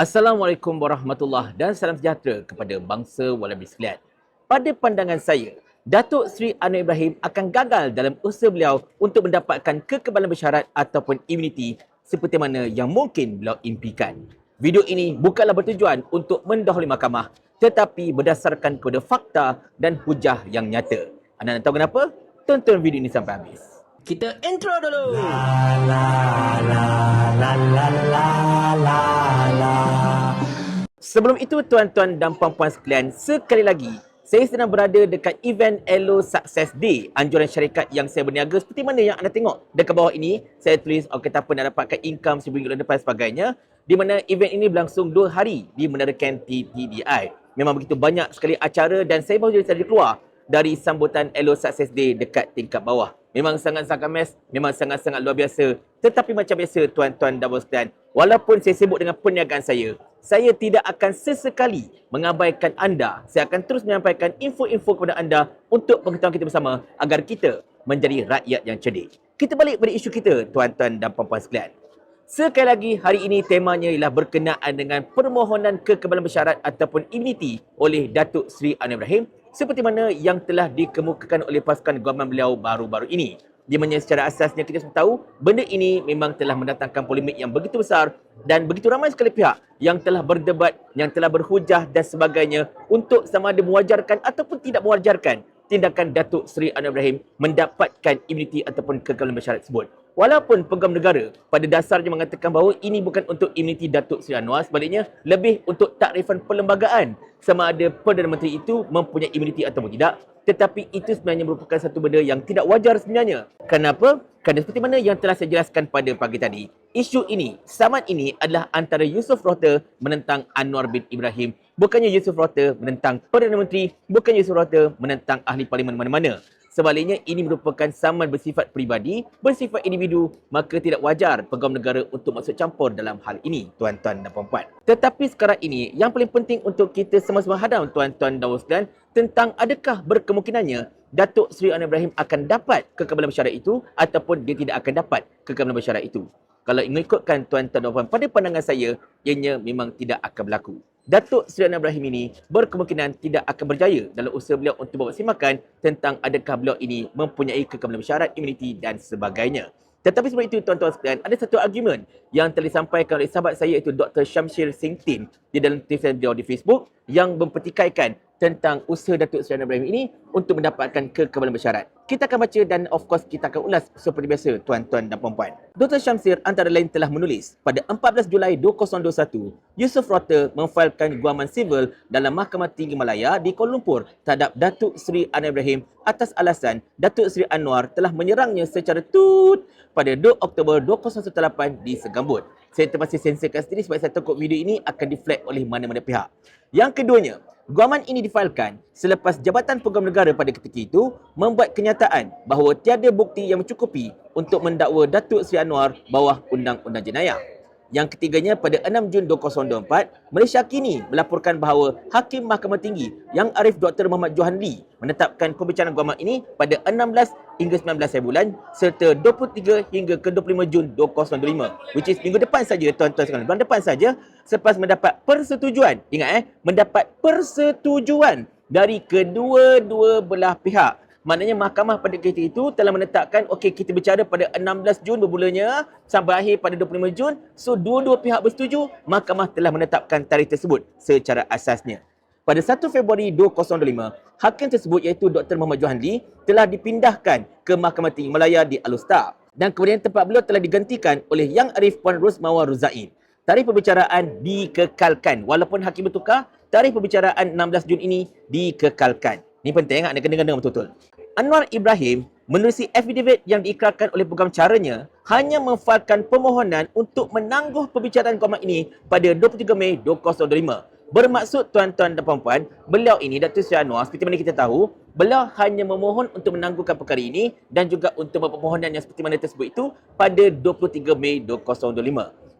Assalamualaikum warahmatullahi dan salam sejahtera kepada bangsa walabi sekalian. Pada pandangan saya, Datuk Seri Anwar Ibrahim akan gagal dalam usaha beliau untuk mendapatkan kekebalan bersyarat ataupun immunity seperti mana yang mungkin beliau impikan. Video ini bukanlah bertujuan untuk mendahului mahkamah tetapi berdasarkan kepada fakta dan hujah yang nyata. Anda nak tahu kenapa? Tonton video ini sampai habis. Kita intro dulu. Sebelum itu tuan-tuan dan puan-puan sekalian, sekali lagi saya sedang berada dekat event Elo Success Day, anjuran syarikat yang saya berniaga seperti mana yang anda tengok dekat bawah ini. Saya tulis oh, kata nak dapatkan income RM1,000 dan depan sebagainya. Di mana event ini berlangsung dua hari di Menara Ken TTDI. Memang begitu banyak sekali acara dan saya baru saja keluar dari sambutan Elo Success Day dekat tingkat bawah. Memang sangat-sangat mes, memang sangat-sangat luar biasa. Tetapi macam biasa tuan-tuan dan puan sekalian, walaupun saya sibuk dengan perniagaan saya, saya tidak akan sesekali mengabaikan anda. Saya akan terus menyampaikan info-info kepada anda untuk pengetahuan kita bersama agar kita menjadi rakyat yang cerdik. Kita balik pada isu kita, tuan-tuan dan puan-puan sekalian. Sekali lagi, hari ini temanya ialah berkenaan dengan permohonan kekebalan bersyarat ataupun immunity oleh Datuk Seri Anwar Ibrahim seperti mana yang telah dikemukakan oleh pasukan guaman beliau baru-baru ini. Di mana secara asasnya kita semua tahu, benda ini memang telah mendatangkan polemik yang begitu besar dan begitu ramai sekali pihak yang telah berdebat, yang telah berhujah dan sebagainya untuk sama ada mewajarkan ataupun tidak mewajarkan tindakan Datuk Seri Anwar Ibrahim mendapatkan imuniti ataupun kekalahan bersyarat tersebut. Walaupun pegawai negara pada dasarnya mengatakan bahawa ini bukan untuk imuniti Datuk Seri Anwar, sebaliknya lebih untuk takrifan perlembagaan sama ada Perdana Menteri itu mempunyai imuniti ataupun tidak. Tetapi itu sebenarnya merupakan satu benda yang tidak wajar sebenarnya. Kenapa? Kerana seperti mana yang telah saya jelaskan pada pagi tadi, isu ini, saman ini adalah antara Yusof Rota menentang Anwar bin Ibrahim. Bukannya Yusof Rota menentang Perdana Menteri, bukan Yusof Rota menentang ahli parlimen mana-mana. Sebaliknya, ini merupakan saman bersifat peribadi, bersifat individu, maka tidak wajar pegawai negara untuk masuk campur dalam hal ini, tuan-tuan dan puan-puan. Tetapi sekarang ini, yang paling penting untuk kita sama-sama hadam, tuan-tuan dan puan tentang adakah berkemungkinannya Datuk Seri Anwar Ibrahim akan dapat kekebalan bersyarat itu ataupun dia tidak akan dapat kekebalan bersyarat itu. Kalau mengikutkan tuan-tuan dan puan pada pandangan saya, ianya memang tidak akan berlaku. Datuk Seri Anwar Ibrahim ini berkemungkinan tidak akan berjaya dalam usaha beliau untuk bermaksimalkan tentang adakah beliau ini mempunyai kekebalan bersyarat, imuniti dan sebagainya. Tetapi sebelum itu tuan-tuan sekalian, ada satu argument yang telah disampaikan oleh sahabat saya iaitu Dr. Shamshir Singh Tin di dalam tulisan beliau di Facebook yang mempertikaikan tentang usaha Datuk Seri Ibrahim ini untuk mendapatkan kekebalan bersyarat. Kita akan baca dan of course kita akan ulas seperti biasa tuan-tuan dan puan-puan. Dr. Syamsir antara lain telah menulis pada 14 Julai 2021, Yusuf Rota memfailkan guaman sivil dalam Mahkamah Tinggi Malaya di Kuala Lumpur terhadap Datuk Seri Anwar Ibrahim atas alasan Datuk Seri Anwar telah menyerangnya secara tut pada 2 Oktober 2018 di Segambut. Saya terpaksa sensorkan sendiri sebab saya takut video ini akan deflect oleh mana-mana pihak. Yang keduanya, Guaman ini difailkan selepas Jabatan Pegawai Negara pada ketika itu membuat kenyataan bahawa tiada bukti yang mencukupi untuk mendakwa Datuk Seri Anwar bawah Undang-Undang Jenayah. Yang ketiganya pada 6 Jun 2024, Malaysia kini melaporkan bahawa Hakim Mahkamah Tinggi Yang Arif Dr. Muhammad Johan Lee menetapkan pembicaraan guaman ini pada 16 hingga 19 hari bulan serta 23 hingga ke 25 Jun 2025 which is minggu depan saja tuan-tuan sekalian bulan depan saja selepas mendapat persetujuan ingat eh mendapat persetujuan dari kedua-dua belah pihak Maknanya mahkamah pada ketika itu telah menetapkan okey kita bicara pada 16 Jun bermulanya sampai akhir pada 25 Jun. So dua-dua pihak bersetuju, mahkamah telah menetapkan tarikh tersebut secara asasnya. Pada 1 Februari 2025, hakim tersebut iaitu Dr. Muhammad Johan Lee telah dipindahkan ke Mahkamah Tinggi Malaya di Alustar dan kemudian tempat beliau telah digantikan oleh Yang Arif Puan Rosmawar Ruzain. Tarikh pembicaraan dikekalkan. Walaupun hakim bertukar, tarikh pembicaraan 16 Jun ini dikekalkan. Ini penting, anda kena dengar betul-betul. Anwar Ibrahim menerusi affidavit yang diikrarkan oleh peguam caranya hanya memfailkan permohonan untuk menangguh pembicaraan guaman ini pada 23 Mei 2025. Bermaksud tuan-tuan dan puan-puan, beliau ini Datuk Seri Anwar seperti mana kita tahu, beliau hanya memohon untuk menangguhkan perkara ini dan juga untuk permohonan yang seperti mana tersebut itu pada 23 Mei 2025.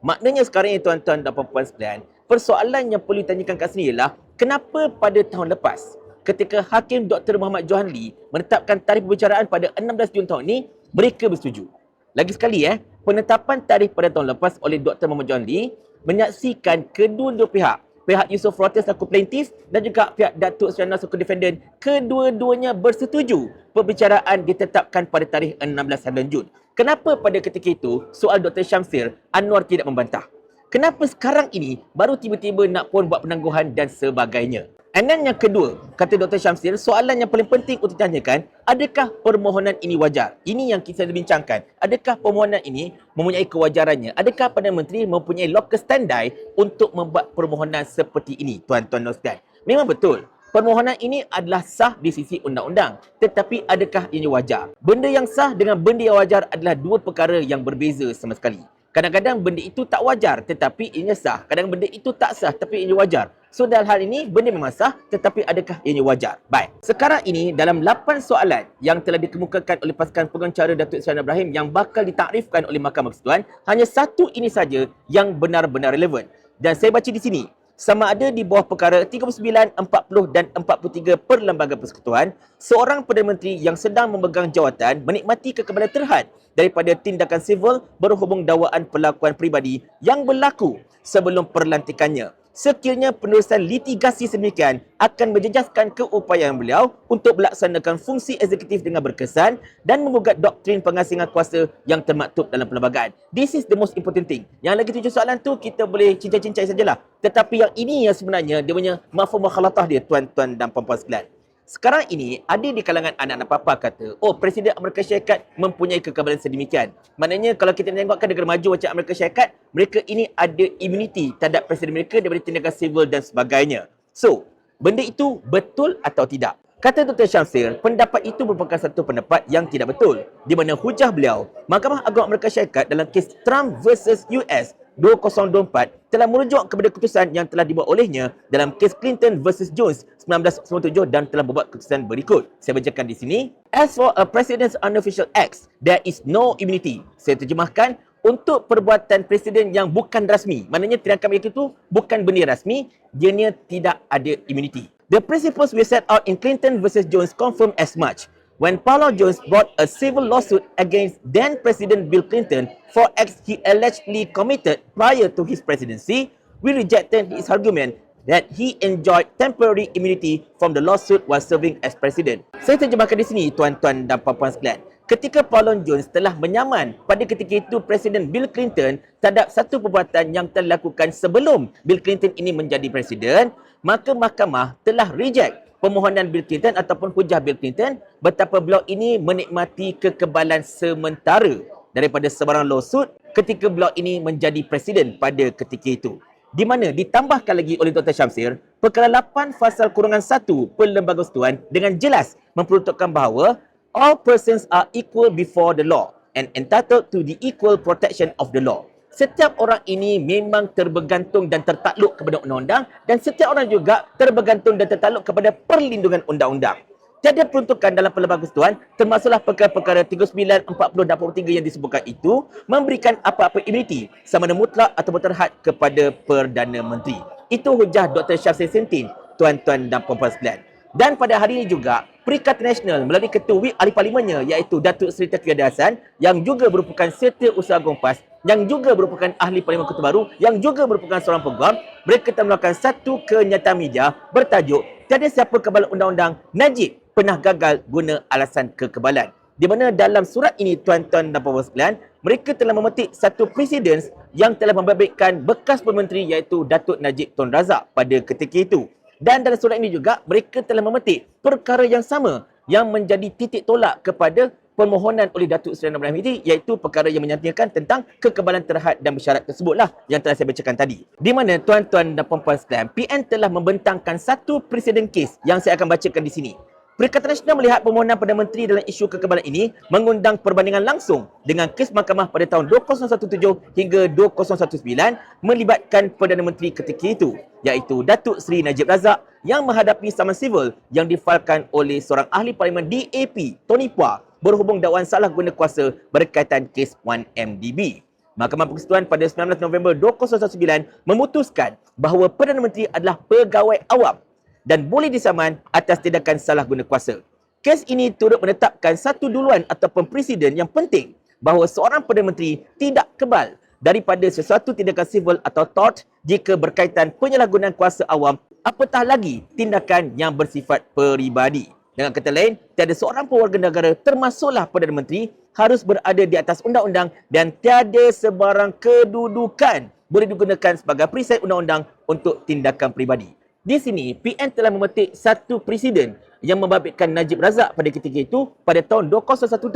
Maknanya sekarang ini tuan-tuan dan puan-puan sekalian, persoalan yang perlu ditanyakan kat sini ialah kenapa pada tahun lepas ketika Hakim Dr. Muhammad Johan Lee menetapkan tarikh pembicaraan pada 16 Jun tahun ini, mereka bersetuju. Lagi sekali eh, penetapan tarikh pada tahun lepas oleh Dr. Muhammad Johan Lee menyaksikan kedua-dua pihak pihak Yusof Rotes selaku plaintiff dan juga pihak Datuk Seri Anwar selaku defendant kedua-duanya bersetuju perbicaraan ditetapkan pada tarikh 16 bulan Jun. Kenapa pada ketika itu soal Dr. Syamsir Anwar tidak membantah? Kenapa sekarang ini baru tiba-tiba nak pun buat penangguhan dan sebagainya? And then yang kedua, kata Dr. Syamsir, soalan yang paling penting untuk ditanyakan, adakah permohonan ini wajar? Ini yang kita bincangkan. Adakah permohonan ini mempunyai kewajarannya? Adakah Perdana Menteri mempunyai local standby untuk membuat permohonan seperti ini, tuan-tuan dan sekalian? Memang betul. Permohonan ini adalah sah di sisi undang-undang. Tetapi adakah ini wajar? Benda yang sah dengan benda yang wajar adalah dua perkara yang berbeza sama sekali. Kadang-kadang benda itu tak wajar tetapi ianya sah. Kadang benda itu tak sah tapi ianya wajar. So dalam hal ini benda memang sah tetapi adakah ianya wajar? Baik. Sekarang ini dalam 8 soalan yang telah dikemukakan oleh pasukan pengacara Datuk Seri Ibrahim yang bakal ditakrifkan oleh Mahkamah Persekutuan, hanya satu ini saja yang benar-benar relevan. Dan saya baca di sini, sama ada di bawah perkara 39, 40 dan 43 Perlembagaan Persekutuan, seorang Perdana Menteri yang sedang memegang jawatan menikmati kekebalan terhad daripada tindakan sivil berhubung dakwaan perlakuan peribadi yang berlaku sebelum perlantikannya. Sekiranya penerusan litigasi sedemikian akan menjejaskan keupayaan beliau untuk melaksanakan fungsi eksekutif dengan berkesan dan mengugat doktrin pengasingan kuasa yang termaktub dalam perlembagaan. This is the most important thing. Yang lagi tujuh soalan tu kita boleh cincai-cincai sajalah. Tetapi yang ini yang sebenarnya dia punya mafhum mukhalatah dia tuan-tuan dan puan-puan sekalian. Sekarang ini ada di kalangan anak-anak papa kata, oh Presiden Amerika Syarikat mempunyai kekebalan sedemikian. Maknanya kalau kita tengokkan negara maju macam Amerika Syarikat, mereka ini ada immunity terhadap Presiden mereka daripada tindakan sivil dan sebagainya. So, benda itu betul atau tidak? Kata Dr. Syamsir, pendapat itu merupakan satu pendapat yang tidak betul. Di mana hujah beliau, Mahkamah Agung Amerika Syarikat dalam kes Trump versus US 2024 telah merujuk kepada keputusan yang telah dibuat olehnya dalam kes Clinton versus Jones 1997 dan telah membuat keputusan berikut. Saya bacakan di sini. As for a president's unofficial acts, there is no immunity. Saya terjemahkan, untuk perbuatan presiden yang bukan rasmi, maknanya tindakan mereka itu bukan benda rasmi, dia tidak ada immunity. The principles we set out in Clinton versus Jones confirm as much. When Paulo Jones brought a civil lawsuit against then President Bill Clinton for acts he allegedly committed prior to his presidency, we rejected his argument that he enjoyed temporary immunity from the lawsuit while serving as president. Saya terjemahkan di sini, tuan-tuan dan puan-puan sekalian. Ketika Paulon Jones telah menyaman pada ketika itu Presiden Bill Clinton terhadap satu perbuatan yang telah dilakukan sebelum Bill Clinton ini menjadi presiden, maka mahkamah telah reject permohonan Bill Clinton ataupun hujah Bill Clinton betapa beliau ini menikmati kekebalan sementara daripada sebarang lawsuit ketika beliau ini menjadi presiden pada ketika itu. Di mana ditambahkan lagi oleh Dr. Syamsir, perkara 8 fasal kurungan 1 Perlembagaan Persekutuan dengan jelas memperuntukkan bahawa all persons are equal before the law and entitled to the equal protection of the law setiap orang ini memang terbergantung dan tertakluk kepada undang-undang dan setiap orang juga terbergantung dan tertakluk kepada perlindungan undang-undang. Tiada peruntukan dalam Perlembagaan Persekutuan termasuklah perkara-perkara 39, 40 dan 43 yang disebutkan itu memberikan apa-apa immunity sama ada mutlak atau terhad kepada Perdana Menteri. Itu hujah Dr. Syafsin Sintin, tuan-tuan dan puan-puan sekalian. Dan pada hari ini juga, Perikatan Nasional melalui Ketua WIP Ahli Parlimennya iaitu Datuk Seri Tafiyah Hasan yang juga merupakan Serta Usaha Gompas yang juga merupakan ahli parlimen kota baru yang juga merupakan seorang peguam. Mereka telah melakukan satu kenyataan media bertajuk tiada siapa kebal undang-undang Najib pernah gagal guna alasan kekebalan. Di mana dalam surat ini tuan-tuan dan puan-puan sekalian mereka telah memetik satu presiden yang telah membabitkan bekas pementeri iaitu Datuk Najib Tun Razak pada ketika itu dan dalam surat ini juga mereka telah memetik perkara yang sama yang menjadi titik tolak kepada permohonan oleh Datuk Seri Ibrahim ini iaitu perkara yang menyatakan tentang kekebalan terhad dan bersyarat tersebutlah yang telah saya bacakan tadi. Di mana tuan-tuan dan puan-puan sekalian, PN telah membentangkan satu presiden kes yang saya akan bacakan di sini. Perikatan Nasional melihat permohonan Perdana Menteri dalam isu kekebalan ini mengundang perbandingan langsung dengan kes mahkamah pada tahun 2017 hingga 2019 melibatkan Perdana Menteri ketika itu iaitu Datuk Seri Najib Razak yang menghadapi saman sivil yang difalkan oleh seorang ahli parlimen DAP, Tony Pua berhubung dakwaan salah guna kuasa berkaitan kes 1MDB. Mahkamah Persekutuan pada 19 November 2019 memutuskan bahawa Perdana Menteri adalah pegawai awam dan boleh disaman atas tindakan salah guna kuasa. Kes ini turut menetapkan satu duluan ataupun presiden yang penting bahawa seorang Perdana Menteri tidak kebal daripada sesuatu tindakan sivil atau tort jika berkaitan penyalahgunaan kuasa awam apatah lagi tindakan yang bersifat peribadi. Dengan kata lain, tiada seorang pewarga negara termasuklah Perdana Menteri harus berada di atas undang-undang dan tiada sebarang kedudukan boleh digunakan sebagai perisai undang-undang untuk tindakan peribadi. Di sini, PN telah memetik satu presiden yang membabitkan Najib Razak pada ketika itu pada tahun 2017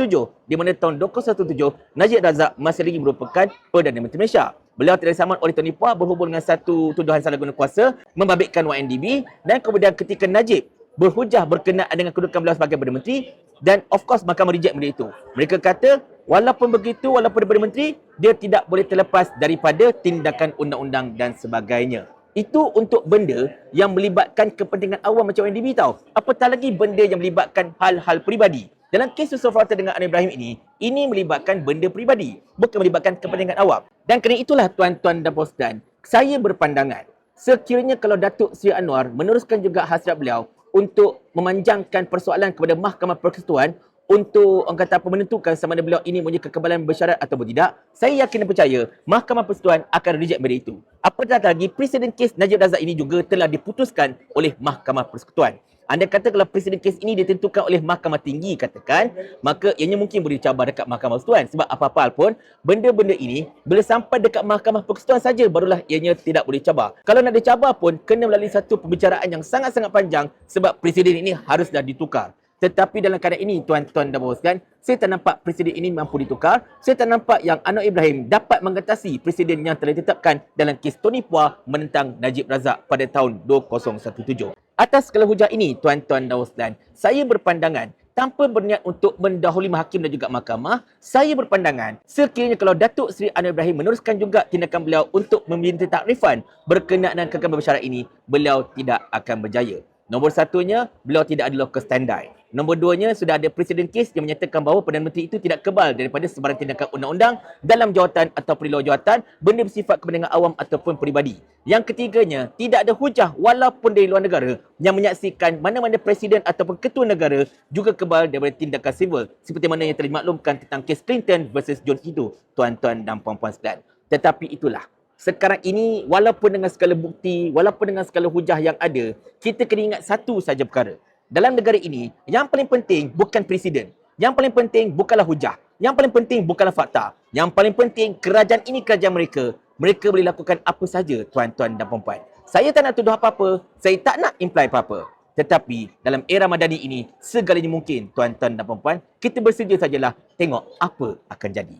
di mana tahun 2017 Najib Razak masih lagi merupakan Perdana Menteri Malaysia. Beliau tidak disaman oleh Tony Puah berhubung dengan satu tuduhan salah guna kuasa membabitkan YNDB dan kemudian ketika Najib berhujah berkenaan dengan kedudukan beliau sebagai Perdana Menteri dan of course mahkamah reject benda itu. Mereka kata walaupun begitu walaupun Perdana Menteri dia tidak boleh terlepas daripada tindakan undang-undang dan sebagainya. Itu untuk benda yang melibatkan kepentingan awam macam NDB tau. Apatah lagi benda yang melibatkan hal-hal peribadi. Dalam kes Yusof Rata dengan Anwar Ibrahim ini, ini melibatkan benda peribadi. Bukan melibatkan kepentingan awam. Dan kerana itulah tuan-tuan dan puan saya berpandangan sekiranya kalau Datuk Seri Anwar meneruskan juga hasrat beliau untuk memanjangkan persoalan kepada Mahkamah Persekutuan untuk orang kata apa menentukan sama ada beliau ini punya kekebalan bersyarat atau tidak, saya yakin dan percaya Mahkamah Persekutuan akan reject benda itu. Apatah lagi, presiden kes Najib Razak ini juga telah diputuskan oleh Mahkamah Persekutuan. Anda kata kalau presiden kes ini ditentukan oleh Mahkamah Tinggi katakan, maka ianya mungkin boleh dicabar dekat Mahkamah Persekutuan. Sebab apa-apa pun, benda-benda ini bila sampai dekat Mahkamah Persekutuan saja barulah ianya tidak boleh cabar. Kalau nak dicabar pun, kena melalui satu pembicaraan yang sangat-sangat panjang sebab presiden ini haruslah ditukar. Tetapi dalam keadaan ini, tuan-tuan dan puan saya tak nampak presiden ini mampu ditukar. Saya tak nampak yang Anwar Ibrahim dapat mengatasi presiden yang telah ditetapkan dalam kes Tony Puah menentang Najib Razak pada tahun 2017. Atas segala hujah ini, tuan-tuan dan puan saya berpandangan tanpa berniat untuk mendahului hakim dan juga mahkamah, saya berpandangan sekiranya kalau Datuk Seri Anwar Ibrahim meneruskan juga tindakan beliau untuk meminta takrifan berkenaan dengan kekebalan bersyarat ini, beliau tidak akan berjaya. Nombor satunya, beliau tidak ada local standby. Nombor duanya, sudah ada presiden kes yang menyatakan bahawa Perdana Menteri itu tidak kebal daripada sebarang tindakan undang-undang dalam jawatan atau luar jawatan, benda bersifat kepentingan awam ataupun peribadi. Yang ketiganya, tidak ada hujah walaupun dari luar negara yang menyaksikan mana-mana presiden ataupun ketua negara juga kebal daripada tindakan sivil seperti mana yang telah dimaklumkan tentang kes Clinton versus Jones itu, tuan-tuan dan puan-puan sekalian. Tetapi itulah, sekarang ini walaupun dengan segala bukti, walaupun dengan segala hujah yang ada, kita kena ingat satu saja perkara. Dalam negara ini, yang paling penting bukan presiden. Yang paling penting bukanlah hujah. Yang paling penting bukanlah fakta. Yang paling penting kerajaan ini kerajaan mereka. Mereka boleh lakukan apa saja tuan-tuan dan puan Saya tak nak tuduh apa-apa. Saya tak nak imply apa-apa. Tetapi dalam era madani ini, segalanya mungkin tuan-tuan dan puan Kita bersedia sajalah tengok apa akan jadi.